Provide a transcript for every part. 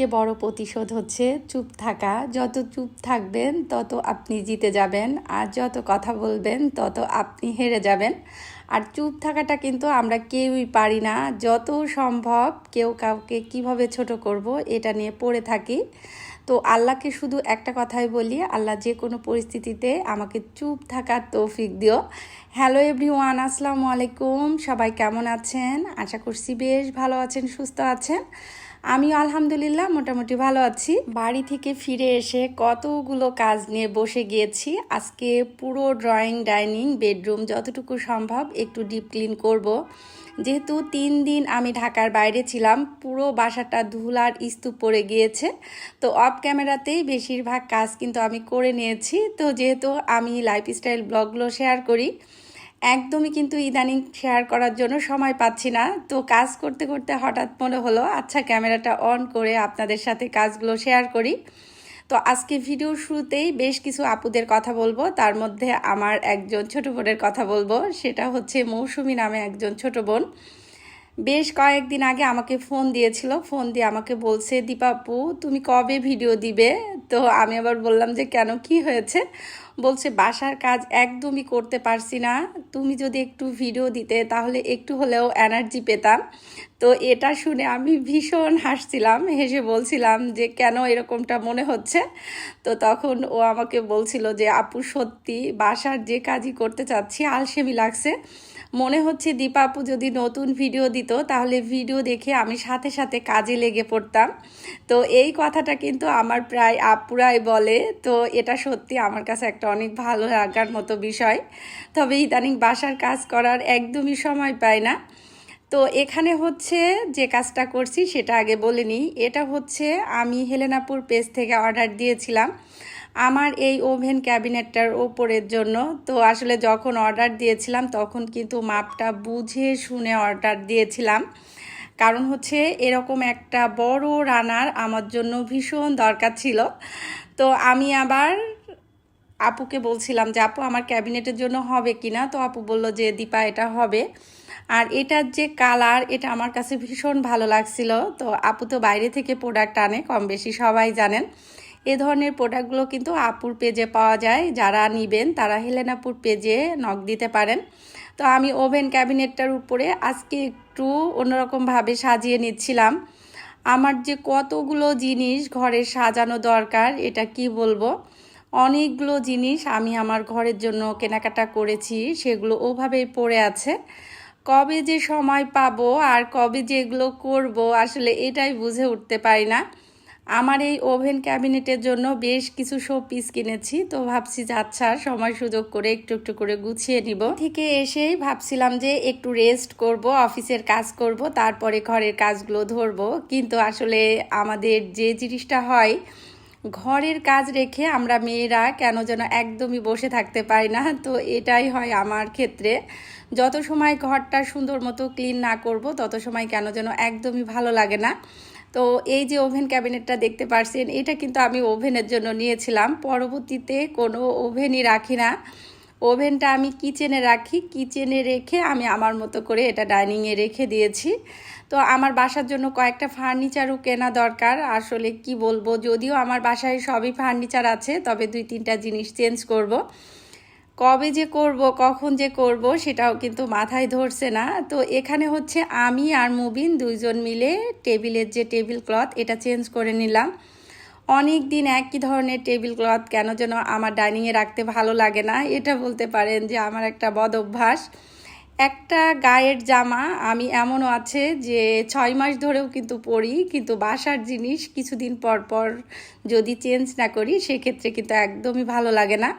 সব থেকে বড় প্রতিশোধ হচ্ছে চুপ থাকা। যত চুপ থাকবেন, তত আপনি জিতে যাবেন, আর যত কথা বলবেন, তত আপনি হেরে যাবেন। আর চুপ থাকাটা কিন্তু আমরা কেউই পারি না। যত সম্ভব কেউ কাউকে কীভাবে ছোট করব, এটা নিয়ে পড়ে থাকি। তো আল্লাহকে শুধু একটা কথাই বলি, আল্লাহ যে কোনো পরিস্থিতিতে আমাকে চুপ থাকার তৌফিক দিও। হ্যালো এভরিওয়ান আসসালামু আলাইকুম। সবাই কেমন আছেন? আশা করছি বেশ ভালো আছেন, সুস্থ আছেন। আমিও আলহামদুলিল্লাহ মোটামুটি ভালো আছি। বাড়ি থেকে ফিরে এসে কতগুলো কাজ নিয়ে বসে গিয়েছি, আজকে পুরো ড্রয়িং ডাইনিং বেডরুম যতটুকু সম্ভব একটু ডিপ ক্লিন করব। যেহেতু তিন দিন আমি ঢাকার বাইরে ছিলাম, পুরো বাসাটা ধুলার স্তূপ পড়ে গিয়েছে। তো অফ ক্যামেরাতেই বেশিরভাগ কাজ কিন্তু আমি করে নিয়েছি। তো যেহেতু আমি লাইফস্টাইল ব্লগগুলো শেয়ার করি একদমই কিন্তু ইদানিং শেয়ার করার জন্য সময় পাচ্ছি না। তো কাজ করতে করতে হঠাৎ মনে হলো আচ্ছা ক্যামেরাটা অন করে আপনাদের সাথে কাজগুলো শেয়ার করি। তো আজকে ভিডিও শুরুতেই বেশ কিছু আপুদের কথা বলব। তার মধ্যে আমার একজন ছোট বোনের কথা বলব। সেটা হচ্ছে মৌসুমি নামে একজন ছোট বোন। বেশ কয়েকদিন আগে আমাকে ফোন দিয়েছিল। ফোন দিয়ে আমাকে বলছে দীপাপু তুমি কবে ভিডিও দিবে? তো আমি আবার বললাম যে, কেন? কি হয়েছে? বলছে, বাসার কাজ একদমই করতে পারছি না। তুমি যদি একটু ভিডিও দিতে, তাহলে একটু হলেও এনার্জি পেতাম। তো এটা শুনে আমি ভীষণ হাসছিলাম, হেসে বলছিলাম যে, কেন এরকমটা মনে হচ্ছে? তো তখন ও আমাকে বলছিল যে, আপু, সত্যি বাসার যে কাজই করতে চাচ্ছি, আলসেমি লাগছে। মনে হচ্ছে দীপা আপু যদি নতুন ভিডিও দিত, তাহলে ভিডিও দেখে আমি সাথে সাথে কাজে লেগে পড়তাম। তো এই কথাটা কিন্তু আমার প্রায় আপুরাই বলে। তো এটা সত্যি আমার কাছে একটা অনেক ভালো লাগার মতো বিষয়। তবে ইদানিং বাসার কাজ করার একদমই সময় পায় না। তো এখানে হচ্ছে যে কাজটা করছি, সেটা আগে বলে নিই। এটা হচ্ছে আমি হেলেনাপুর পেজ থেকে অর্ডার দিয়েছিলাম। আমার এই ওভেন ক্যাবিনেটটার ওপরের জন্য। তো আসলে যখন অর্ডার দিয়েছিলাম, তখন কিন্তু মাপটা বুঝে শুনে অর্ডার দিয়েছিলাম। কারণ হচ্ছে এরকম একটা বড় রানার আমার জন্য ভীষণ দরকার ছিল। তো আমি আবার আপুকে বলছিলাম যে, আপু, আমার ক্যাবিনেটের জন্য হবে কি না? তো আপু বলল যে, দীপা, এটা হবে। আর এটার যে কালার, এটা আমার কাছে ভীষণ ভালো লাগছিল। তো আপু তো বাইরে থেকে প্রোডাক্ট আনে কম বেশি সবাই জানেন। এ ধরনের প্রোডাক্টগুলো কিন্তু আপুর পেজে পাওয়া যায়। যারা নিবেন, তারা হেলেনাপুর পেজে নখ দিতে পারেন। তো আমি ওভেন ক্যাবিনেটটার উপরে আজকে একটু অন্যরকমভাবে সাজিয়ে নিচ্ছিলাম। আমার যে কতগুলো জিনিস ঘরে সাজানো দরকার, এটা কি বলব? অনেকগুলো জিনিস আমি আমার ঘরের জন্য কেনাকাটা করেছি, সেগুলো ওভাবেই পড়ে আছে। কবে যে সময় পাবো আর কবে যে এগুলো করব, আসলে এটাই বুঝে উঠতে পারি না। আমার এই ওভেন ক্যাবিনেটের জন্য বেশ কিছু শো পিস কিনেছি, তো ভাবছি যে আচ্ছা সময় সুযোগ করে একটু একটু করে গুছিয়ে নিব। থেকে এসেই ভাবছিলাম যে একটু রেস্ট করব, অফিসের কাজ করব, তারপরে ঘরের কাজগুলো ধরবো। কিন্তু আসলে আমাদের যে জিনিসটা হয়, ঘরের কাজ রেখে আমরা মেয়েরা কেন যেন একদমই বসে থাকতে পারি না, তো এটাই হয় আমার ক্ষেত্রে। যত সময় ঘরটা সুন্দর মতো ক্লিন না করব, তত সময় কেন যেন একদমই ভালো লাগে না। তো এই যে ওভেন ক্যাবিনেটটা দেখতে পারছেন, এটা কিন্তু আমি ওভেনের জন্য নিয়েছিলাম। পরবর্তীতে কোনো ওভেনই রাখি না। ওভেনটা আমি কিচেনে রাখি। কিচেনে রেখে আমি আমার মতো করে এটা ডাইনিংয়ে রেখে দিয়েছি। তো আমার বাসার জন্য কয়েকটা ফার্নিচারও কেনা দরকার। আসলে কি বলব, যদিও আমার বাসায় সবই ফার্নিচার আছে, তবে দুই তিনটা জিনিস চেঞ্জ করব। কবে যে করব, কখন যে করব সেটাও কিন্তু মাথায় ধরছে না। তো এখানে হচ্ছে আমি আর মুবিন দুইজন মিলে টেবিলের যে টেবিল ক্লথ, এটা চেঞ্জ করে নিলাম। অনেক দিন একই ধরনের টেবিল ক্লথ, কেন যেন আমার ডাইনিংয়ে রাখতে ভালো লাগে না। এটা বলতে পারেন যে আমার একটা বদ অভ্যাস। একটা গায়ের জামা আমি এমনও আছে যে ছয় মাস ধরেও কিন্তু পরি, কিন্তু বাসার জিনিস কিছুদিন পর পর যদি চেঞ্জ না করি, সেক্ষেত্রে কিন্তু একদমই ভালো লাগে না।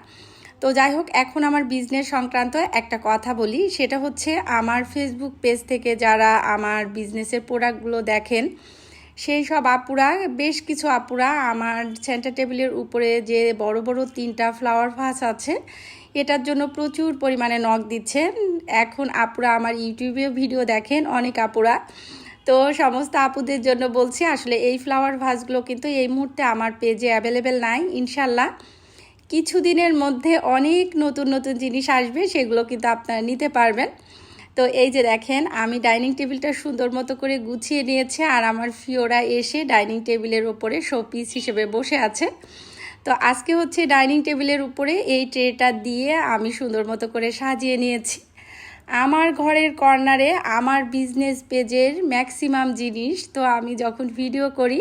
তো যাই হোক, এখন আমার বিজনেস সংক্রান্ত একটা কথা বলি। সেটা হচ্ছে আমার ফেসবুক পেজ থেকে যারা আমার বিজনেসের প্রোডাক্টগুলো দেখেন, সেই সব আপুরা, বেশ কিছু আপুরা আমার সেন্টার টেবিলের উপরে যে বড় বড় তিনটা ফ্লাওয়ার ভাস আছে, এটার জন্য প্রচুর পরিমাণে নখ দিচ্ছেন। এখন আপুরা আমার ইউটিউবে ভিডিও দেখেন, অনেক আপুরা। তো সমস্ত আপুদের জন্য বলছি, আসলে এই ফ্লাওয়ার ভাসগুলো কিন্তু এই মুহূর্তে আমার পেজে অ্যাভেলেবেল নাই ইনশাল্লাহ কিছুদিনের মধ্যে অনেক নতুন নতুন জিনিস আসবে, সেগুলো কিন্তু আপনারা নিতে পারবেন। তো এই যে দেখেন, আমি ডাইনিং টেবিলটা সুন্দর মতো করে গুছিয়ে নিয়েছি আর আমার ফিওরা এসে ডাইনিং টেবিলের ওপরে শোপিস হিসেবে বসে আছে। তো আজকে হচ্ছে ডাইনিং টেবিলের উপরে এই ট্রেটা দিয়ে আমি সুন্দর মতো করে সাজিয়ে নিয়েছি। আমার ঘরের কর্নারে আমার বিজনেস পেজের ম্যাক্সিমাম জিনিস, তো আমি যখন ভিডিও করি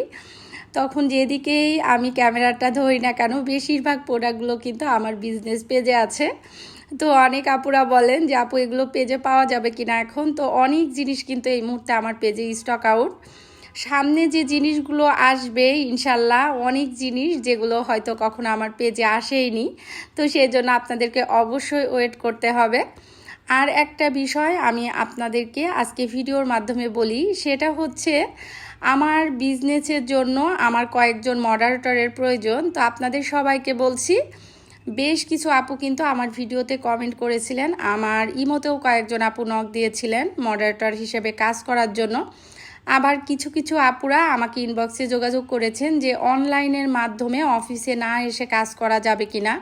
তখন যেদিকেই আমি ক্যামেরাটা ধরি না কেন, বেশিরভাগ প্রোডাক্টগুলো কিন্তু আমার বিজনেস পেজে আছে। তো অনেক আপুরা বলেন যে, আপু, এগুলো পেজে পাওয়া যাবে কিনা এখন? তো অনেক জিনিস কিন্তু এই মুহূর্তে আমার পেজে স্টক আউট সামনে যে জিনিসগুলো আসবে, ইনশাল্লাহ অনেক জিনিস যেগুলো হয়তো কখনো আমার পেজে আসেইনি, তো সেই জন্য আপনাদেরকে অবশ্যই ওয়েট করতে হবে। আর একটা বিষয় আমি আপনাদেরকে আজকে ভিডিওর মাধ্যমে বলি, সেটা হচ্ছে আমার বিজনেসের জন্য আমার কয়েকজন মডারেটরের প্রয়োজন। তো আপনাদের সবাইকে বলছি, বেশ কিছু আপু কিন্তু আমার ভিডিওতে কমেন্ট করেছিলেন। আমার ইমোতেও কয়েকজন আপু নক দিয়েছিলেন মডারেটর হিসেবে কাজ করার জন্য। আবার কিছু কিছু আপুরা আমাকে ইনবক্সে যোগাযোগ করেছেন যে অনলাইনের মাধ্যমে অফিসে না এসে কাজ করা যাবে কিনা।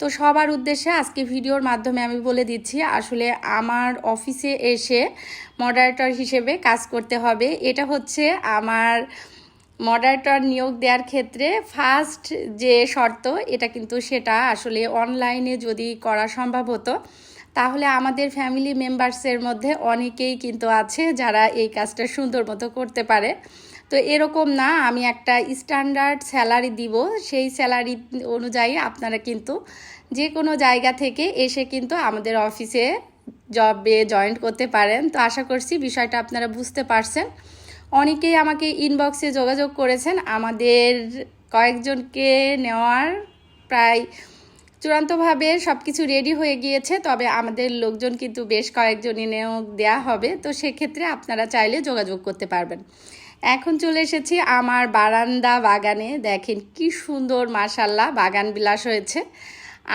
তো সবার উদ্দেশ্যে আজকে ভিডিওর মাধ্যমে আমি বলে দিচ্ছি, আসলে আমার অফিসে এসে মডারেটর হিসেবে কাজ করতে হবে। এটা হচ্ছে আমার মডারেটর নিয়োগ দেওয়ার ক্ষেত্রে ফার্স্ট যে শর্ত, এটা কিন্তু সেটা আসলে অনলাইনে যদি করা সম্ভব হতো, তাহলে আমাদের ফ্যামিলি মেম্বার্সের মধ্যে অনেকেই কিন্তু আছে যারা এই কাজটা সুন্দর মতো করতে পারে। তো এরকম না, আমি একটা স্ট্যান্ডার্ড স্যালারি দিব। সেই স্যালারি অনুযায়ী আপনারা কিন্তু যে কোনো জায়গা থেকে এসে কিন্তু আমাদের অফিসে জবে জয়েন্ট করতে পারেন। তো আশা করছি বিষয়টা আপনারা বুঝতে পারছেন। অনেকেই আমাকে ইনবক্সে যোগাযোগ করেছেন। আমাদের কয়েকজনকে নেওয়ার প্রায় চূড়ান্তভাবে সব কিছু রেডি হয়ে গিয়েছে। তবে আমাদের লোকজন কিন্তু বেশ কয়েকজনই নিয়োগ দেওয়া হবে। তো সেক্ষেত্রে আপনারা চাইলে যোগাযোগ করতে পারবেন। এখন চলে এসেছি আমার বারান্দা বাগানে। দেখেন কি সুন্দর মাসাল্লাহ বাগান বিলাস হয়েছে।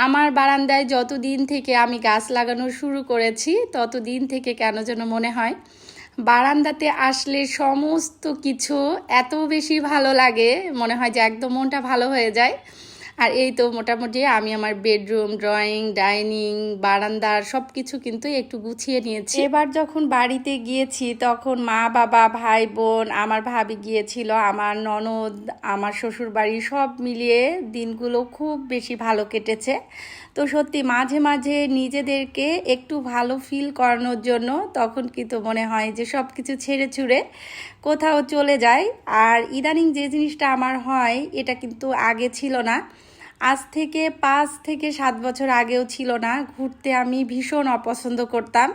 আমার বারান্দায় যত দিন থেকে আমি গাছ লাগানো শুরু করেছি তত দিন থেকে কেন যেন মনে হয়, বারান্দাতে আসলে সমস্ত কিছু এত বেশি ভালো লাগে, মনে হয় যে একদম মনটা ভালো হয়ে যায়। আর এই তো মোটামুটি আমি আমার বেডরুম ড্রয়িং ডাইনিং বারান্দার সব কিছু কিন্তু একটু গুছিয়ে নিয়েছি। এবার যখন বাড়িতে গিয়েছি, তখন মা, বাবা, ভাই, বোন, আমার ভাবি গিয়েছিল, আমার ননদ, আমার শ্বশুর বাড়ি সব মিলিয়ে দিনগুলো খুব বেশি ভালো কেটেছে। তো সত্যি মাঝে মাঝে নিজেদেরকে একটু ভালো ফিল করানোর জন্য তখন কিন্তু মনে হয় যে সব কিছু ছেড়ে ছুড়ে কোথাও চলে যায় আর ইদানিং যে জিনিসটা আমার হয়, এটা কিন্তু আগে ছিল না। আজ থেকে পাঁচ থেকে সাত বছর আগেও ছিল না। ঘুরতে আমি ভীষণ অপছন্দ করতাম।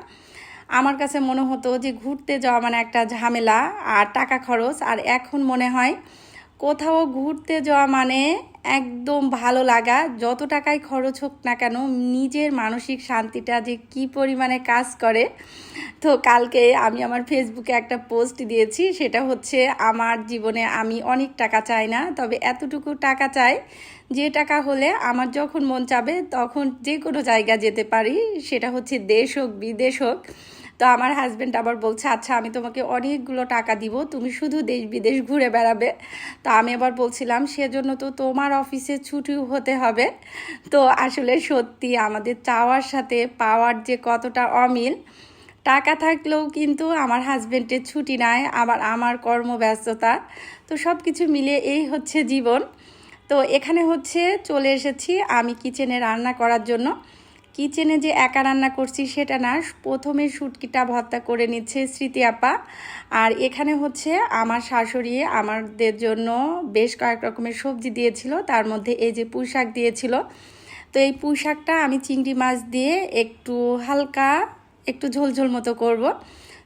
আমার কাছে মনে হতো যে ঘুরতে যাওয়া মানে একটা ঝামেলা আর টাকা খরচ। আর এখন মনে হয় কোথাও ঘুরতে যাওয়া মানে একদম ভালো লাগা। যত টাকায় খরচ হোক না কেন, নিজের মানসিক শান্তিটা যে কি পরিমাণে কাজ করে। তো কালকে আমি আমার ফেসবুকে একটা পোস্ট দিয়েছি। সেটা হচ্ছে, আমার জীবনে আমি অনেক টাকা চাই না, তবে এতটুকু টাকা চাই যে টাকা হলে আমার যখন মন চাবে, তখন যে কোনো জায়গা যেতে পারি। সেটা হচ্ছে দেশ হোক, বিদেশ হোক। তো আমার হাজব্যান্ড আবার বলছে আচ্ছা আমি তোমাকে অনেকগুলো টাকা দিব, তুমি শুধু দেশ বিদেশ ঘুরে বেড়াবে। তো আমি আবার বলছিলাম, সেজন্য তো তোমার অফিসে ছুটি হতে হবে। তো আসলে সত্যি আমাদের চাওয়ার সাথে পাওয়ার যে কতটা অমিল, টাকা থাকলেও কিন্তু আমার হাজব্যান্ডের ছুটি নাই, আবার আমার কর্মব্যস্ততা। তো সব কিছু মিলিয়ে এই হচ্ছে জীবন। তো এখানে হচ্ছে চলে এসেছি আমি কিচেনে রান্না করার জন্য। কিচেনে যে একা রান্না করছি সেটা না, প্রথমে শুটকিটা ভর্তা করে নিচ্ছে স্মৃতি আপা। আর এখানে হচ্ছে আমার শাশুড়ি আমাদের জন্য বেশ কয়েক রকমের সবজি দিয়েছিল, তার মধ্যে এই যে পুঁই দিয়েছিল। তো এই পুঁই শাকটা আমি চিংড়ি মাছ দিয়ে একটু হালকা একটু ঝোলঝোল মতো করব।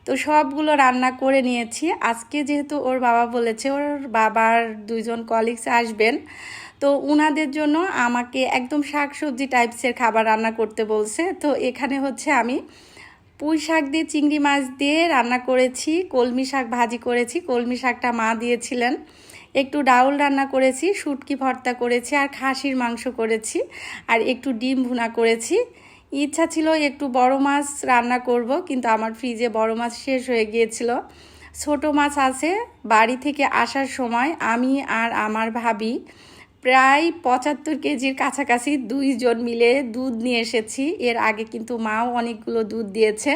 তো সবগুলো রান্না করে নিয়েছি। আজকে যেহেতু ওর বাবা বলেছে, ওর বাবার দুইজন কলিগস আসবেন, তো উনাদের জন্য আমাকে একদম শাক সবজি টাইপসের খাবার রান্না করতে বলছে। তো এখানে হচ্ছে আমি পুঁই শাক দিয়ে, চিংড়ি মাছ দিয়ে রান্না করেছি, কলমি শাক ভাজি করেছি, কলমি শাকটা মা দিয়েছিলেন। একটু ডাউল রান্না করেছি, শুটকি ভর্তা করেছি, আর খাসির মাংস করেছি, আর একটু ডিম ভুনা করেছি। ইচ্ছা ছিল একটু বড় মাছ রান্না করব, কিন্তু আমার ফ্রিজে বড় মাছ শেষ হয়ে গিয়েছিল। ছোট মাছ আছে, বাড়ি থেকে আসার সময় আমি আর আমার ভাবি প্রায় পঁচাত্তর কেজির কাছাকাছি দুইজন মিলে দুধ নিয়ে এসেছি। এর আগে কিন্তু মাও অনেকগুলো দুধ দিয়েছে।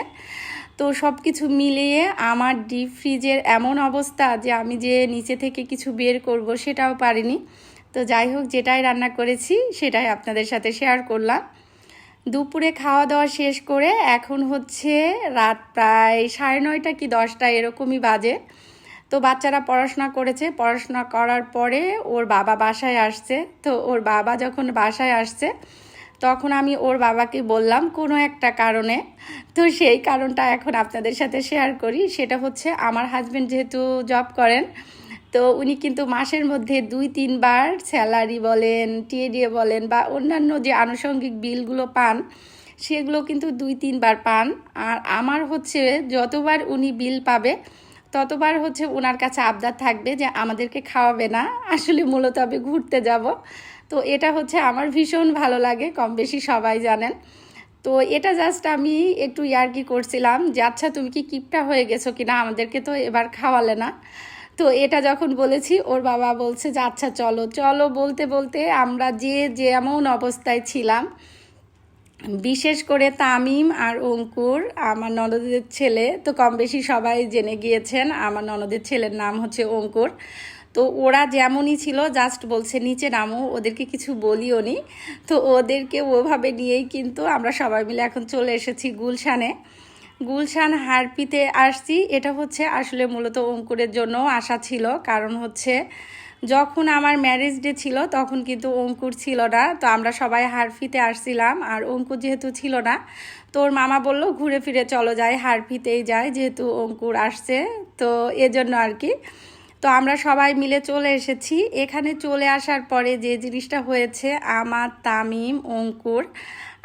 তো সব কিছু মিলিয়ে আমার ডিপ ফ্রিজের এমন অবস্থা যে আমি যে নিচে থেকে কিছু বের করব সেটাও পারিনি। তো যাই হোক, যেটাই রান্না করেছি সেটাই আপনাদের সাথে শেয়ার করলাম। দুপুরে খাওয়া দাওয়া শেষ করে এখন হচ্ছে রাত প্রায় সাড়ে নয়টা কি দশটা এরকমই বাজে। তো বাচ্চারা পড়াশোনা করেছে, পড়াশোনা করার পরে ওর বাবা বাসায় আসছে। তো ওর বাবা যখন বাসায় আসছে, তখন আমি ওর বাবাকে বললাম কোনো একটা কারণে। তো সেই কারণটা এখন আপনাদের সাথে শেয়ার করি। সেটা হচ্ছে আমার হাজব্যান্ড যেহেতু জব করেন তো উনি কিন্তু মাসের মধ্যে দুই, তিনবার স্যালারি বলেন, টিএডিএ বলেন বা অন্যান্য যে আনুষঙ্গিক বিলগুলো পান, সেগুলো কিন্তু দুই, তিনবার পান। আর আমার হচ্ছে যতবার উনি বিল পাবে, ততবার হচ্ছে ওনার কাছে আবদার থাকবে যে আমাদেরকে খাওয়াবে না। আসলে মূলত আমি ঘুরতে যাব। তো এটা হচ্ছে আমার ভীষণ ভালো লাগে, কম বেশি সবাই জানেন। তো এটা জাস্ট আমি একটু ইয়ার্কি করছিলাম যে আচ্ছা তুমি কি কিপটা হয়ে গেছো কিনা? আমাদেরকে তো এবার খাওয়ালে না। তো এটা যখন বলেছি, ওর বাবা বলছে, যে আচ্ছা চলো। চলো বলতে বলতে আমরা যে যেমন অবস্থায় ছিলাম, বিশেষ করে তামিম আর অঙ্কুর, আমার ননদের ছেলে, তো কম বেশি সবাই জেনে গিয়েছেন, আমার ননদের ছেলের নাম হচ্ছে অঙ্কুর। তো ওরা যেমনই ছিল, জাস্ট বলছে, নিচে নামো, ওদেরকে কিছু বলিও নি। তো ওদেরকে ওভাবে নিয়েই কিন্তু আমরা সবাই মিলে এখন চলে এসেছি গুলশানে। গুলশান হারপিতে আসছি। এটা হচ্ছে আসলে মূলত অঙ্কুরের জন্য আসা ছিল। কারণ হচ্ছে যখন আমার ম্যারেজ ডে ছিল, তখন কিন্তু অঙ্কুর ছিল না। তো আমরা সবাই হারফিতে আসছিলাম। আর অঙ্কুর যেহেতু ছিল না, তোর মামা বলল, ঘুরে ফিরে চলো যাই হারফিতেই যাই, যেহেতু অঙ্কুর আসছে। তো এজন্য আর কি। তো আমরা সবাই মিলে চলে এসেছি। এখানে চলে আসার পরে যে জিনিসটা হয়েছে, আমার, তামিম, অঙ্কুর।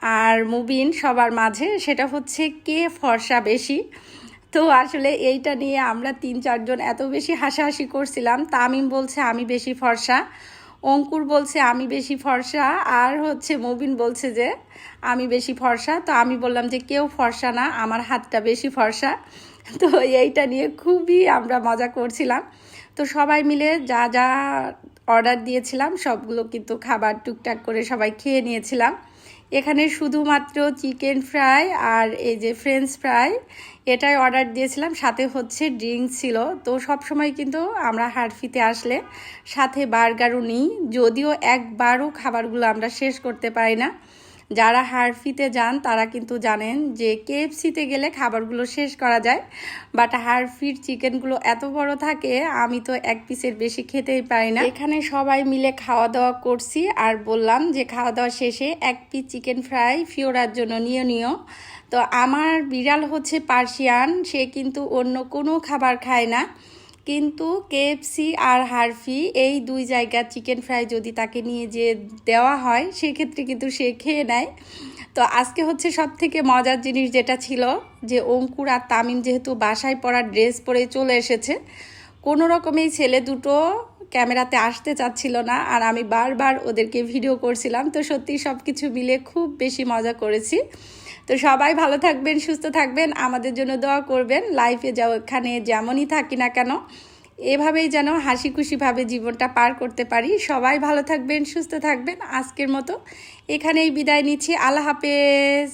আর মুবিন সবার মাঝে, সেটা হচ্ছে কে ফর্সা বেশি? তো আসলে এইটা নিয়ে আমরা তিন চারজন এত বেশি হাসাহাসি করছিলাম। তামিম বলছে, আমি বেশি ফর্সা। অঙ্কুর বলছে, আমি বেশি ফর্সা। আর হচ্ছে মুবিন বলছে যে, আমি বেশি ফর্সা। তো আমি বললাম যে, কেউ ফর্সা না, আমার হাতটা বেশি ফর্সা। তো এইটা নিয়ে খুবই আমরা মজা করছিলাম। তো সবাই মিলে যা যা অর্ডার দিয়েছিলাম, সবগুলো কিন্তু খাবার টুকটাক করে সবাই খেয়ে নিয়েছিলাম। এখানে শুধুমাত্র চিকেন ফ্রাই আর এই যে ফ্রেঞ্চ ফ্রাই এটাই অর্ডার দিয়েছিলাম। সাথে হচ্ছে ড্রিঙ্কস ছিল। তো সব সময় কিন্তু আমরা হারফিতে আসলে সাথে বার্গারও নিই। যদিও একবারও খাবারগুলো আমরা শেষ করতে পারি না। যারা হারফিতে যান, তারা কিন্তু জানেন যে কেএফসিতে গেলে খাবারগুলো শেষ করা যায়। বাট হারফির চিকেনগুলো এত বড় থাকে, আমি তো এক পিসের বেশি খেতেই পারি না। এখানে সবাই মিলে খাওয়া দাওয়া করছি আর বললাম যে খাওয়া দাওয়া শেষে এক পিস চিকেন ফ্রাই ফিওরার জন্য নিয়ে নিও। তো আমার বিড়াল হচ্ছে পার্সিয়ান, সে কিন্তু অন্য কোনো খাবার খায় না। কিন্তু কেএফসি আর হারফি এই দুই জায়গার চিকেন ফ্রাই যদি তাকে নিয়ে যে দেওয়া হয়, সেক্ষেত্রে কিন্তু সে খেয়ে নেয়। তো আজকে হচ্ছে সব থেকে মজার জিনিস যেটা ছিল যে অঙ্কুর আর তামিম যেহেতু বাসায় পড়ার ড্রেস পরে চলে এসেছে, কোনো রকমেই ছেলে দুটো ক্যামেরাতে আসতে চাচ্ছিল না আর আমি বারবার ওদেরকে ভিডিও করছিলাম। তো সত্যি সব কিছু মিলে খুব বেশি মজা করেছি। তো সবাই ভালো থাকবেন, সুস্থ থাকবেন, আমাদের জন্য দোয়া করবেন। লাইফে যাও এখানে যেমনই থাকি না কেন, এভাবেই যেন হাসি খুশিভাবে জীবনটা পার করতে পারি। সবাই ভালো থাকবেন, সুস্থ থাকবেন। আজকের মতো এখানেই বিদায় নিচ্ছি। আল্লাহ হাফেজ।